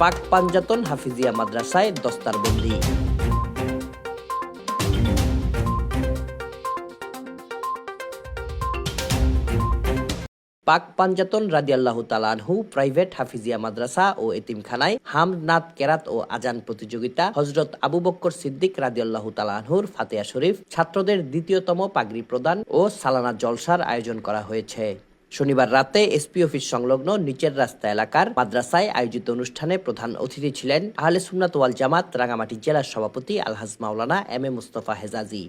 পাক পাঞ্জাতন হাফিজিয়া মাদ্রাসায় দস্তার দস্তারবন্দি। পাক পাঞ্জাতন রাদিয়াল্লাহু তালানহু প্রাইভেট হাফিজিয়া মাদ্রাসা ও এতিমখানায় হামনাত কেরাত ও আজান প্রতিযোগিতা হজরত আবু বক্কর সিদ্দিক রাদিয়াল্লাহু তালানহুর ফাতেহা শরীফ ছাত্রদের দ্বিতীয়তম পাগড়ি প্রদান ও সালানা জলসার আয়োজন করা হয়েছে। শনিবার রাতে এসপি অফিস সংলগ্ন নিচের রাস্তা এলাকার মাদ্রাসায় আয়োজিত অনুষ্ঠানে প্রধান অতিথি ছিলেন আহলে সুমনাত ওয়াল জামাত, রাঙামাটি জেলার সভাপতি আলহাজ মাওলানা এম এ মুস্তফা হেজাজি।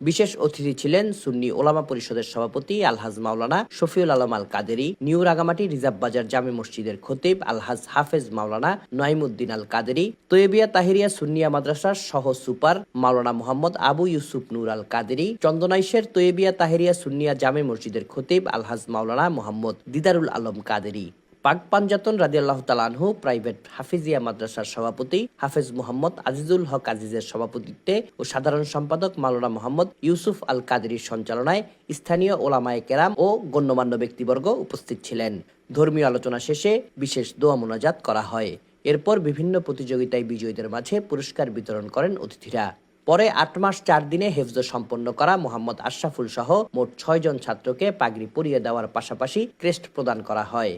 বিশেষ অতিথি ছিলেন সুন্নি ওলামা পরিষদের সভাপতি আলহাজ মাওলানা শফিউল আলম আল কাদেরি নিউ রাগামাটি রিজার্ভ বাজার জামে মসজিদের খতিব আলহাজ হাফেজ মাওলানা নঈমুদ্দিন আল কাদেরি তৈবিয়া তাহিরিয়া সুন্নিয়া মাদ্রাসার সহ সুপার মাওলানা মোহাম্মদ আবু ইউসুফ নূর আল কাদেরি চন্দনাইশের তৈবিয়া তাহিরিয়া সুন্নিয়া জামে মসজিদের খতিব আলহাজ মাওলানা মোহাম্মদ দিদারুল আলম কাদেরি। পাক পাঞ্জাতন রাদিয়াল্লাহ তালানহু প্রাইভেট হাফিজিয়া মাদ্রাসার সভাপতি হাফেজ মোহাম্মদ আজিজুল হক আজিজের সভাপতিত্বে ও সাধারণ সম্পাদক মাওলানা মোহাম্মদ ইউসুফ আল কাদেরির সঞ্চালনায় স্থানীয় ওলামায়ে কেরাম ও গণ্যমান্য ব্যক্তিবর্গ উপস্থিত ছিলেন। ধর্মীয় আলোচনা শেষে বিশেষ দোয়া মোনাজাত করা হয়। এরপর বিভিন্ন প্রতিযোগিতায় বিজয়ীদের মাঝে পুরস্কার বিতরণ করেন অতিথিরা। পরে আট মাস চার দিনে হেফজ সম্পন্ন করা মোহাম্মদ আশরাফুল সহ মোট ছয় জন ছাত্রকে পাগড়ি পরিয়ে দেওয়ার পাশাপাশি ক্রেস্ট প্রদান করা হয়।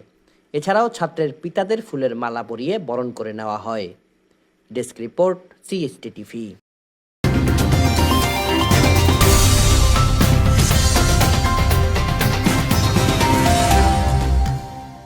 এছাড়াও ছাত্রের পিতাদের ফুলের মালা পরিয়ে বরণ করে নেওয়া হয়। Desk report CST TV